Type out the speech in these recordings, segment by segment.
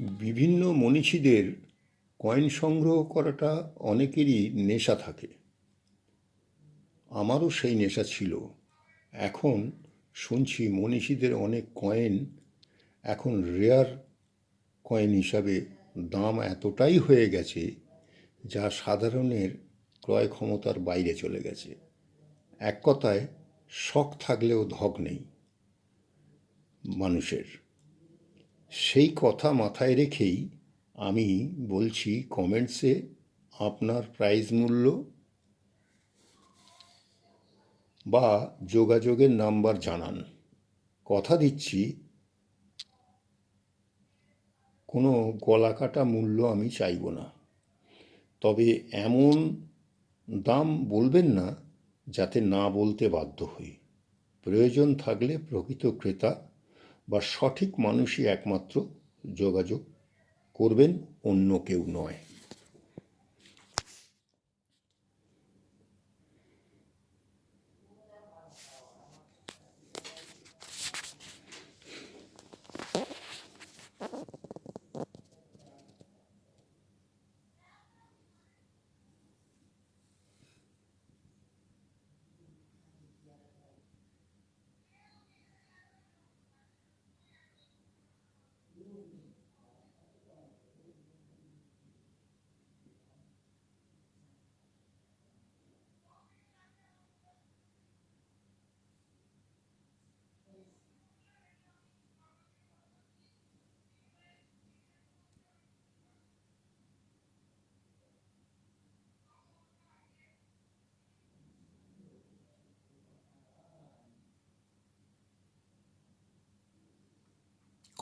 বিভিন্ন মনীষীদের কয়েন সংগ্রহ করাটা অনেকেরই নেশা থাকে। আমারও সেই নেশা ছিল। এখন শুনছি মনীষীদের অনেক কয়েন, এখন রেয়ার কয়েন হিসাবে দাম এতটাই হয়ে গেছে যা সাধারণের ক্রয় ক্ষমতার বাইরে চলে গেছে। এক কথায়, শখ থাকলেও ধক নেই মানুষের। সেই কথা মাথায় রেখেই আমি বলছি কমেন্টসে আপনার প্রাইজ মূল্য বা যোগাযোগের নাম্বার জানান। কথা দিচ্ছি, কোনো গলা কাটা মূল্য আমি চাইব না। তবে এমন দাম বলবেন না যাতে না বলতে বাধ্য হই। প্রয়োজন থাকলে প্রকৃত ক্রেতা বা সঠিক মানুষই একমাত্র যোগাযোগ করবেন অন্য কেউ নয়।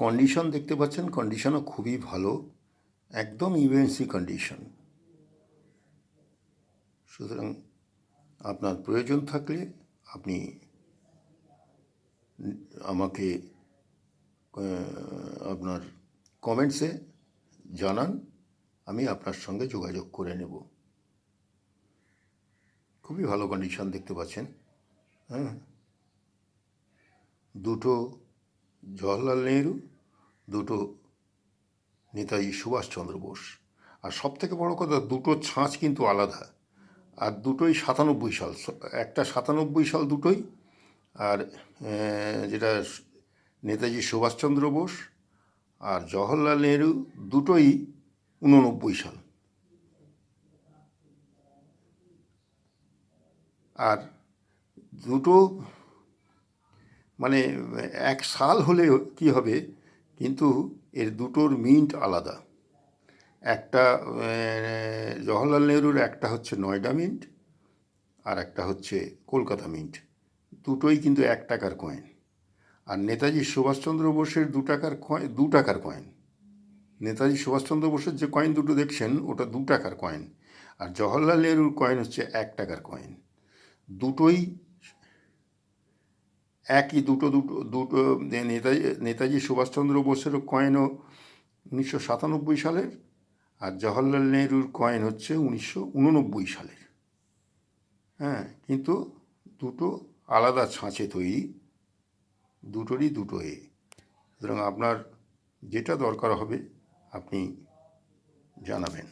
কন্ডিশন দেখতে পাচ্ছেন কন্ডিশনও খুবই ভালো, একদম ইউএনসি কন্ডিশন সুতরাং আপনার প্রয়োজন থাকলে আপনি আমাকে আপনার কমেন্টসে জানান, আমি আপনার সঙ্গে যোগাযোগ করে নেব। খুবই ভালো কন্ডিশন দেখতে পাচ্ছেন হ্যাঁ। দুটো জওয়াহরলাল নেহরু, দুটো নেতাজি সুভাষচন্দ্র বোস। আর সব থেকে বড় কথা, দুটো ছাঁচ কিন্তু আলাদা। আর দুটোই সাতানব্বই সাল। একটা সাতানব্বই সাল দুটোই, আর যেটা নেতাজি সুভাষচন্দ্র বোস আর জওহরলাল নেহরু দুটোই উননব্বই সাল। আর দুটো মানে এক সাল হলে কি হবে? কিন্তু এর দুটোর মিন্ট আলাদা। একটা জওহরলাল নেহরুর একটা হচ্ছে নয়ডা মিন্ট, আর একটা হচ্ছে কলকাতা মিন্ট। দুটোই কিন্তু এক টাকার কয়েন আর নেতাজি সুভাষচন্দ্র বোসের দু টাকার কয়েন দু টাকার কয়েন নেতাজি সুভাষচন্দ্র বোসের যে কয়েন দুটো দেখছেন, ওটা দু টাকার কয়েন আর জওহরলাল নেহরুর কয়েন হচ্ছে এক টাকার কয়েন দুটোই একই দুটো দুটো দুটো নেতাজি নেতাজি সুভাষচন্দ্র বোসের কয়েনও উনিশশো সাতানব্বই সালের আর জওহরলাল নেহরুর কয়েন হচ্ছে উনিশশো উননব্বই সালের। হ্যাঁ কিন্তু দুটো আলাদা ছাঁচে তৈরি, দুটোরই দুটো এ। সুতরাং আপনার যেটা দরকার হবে, আপনি জানাবেন।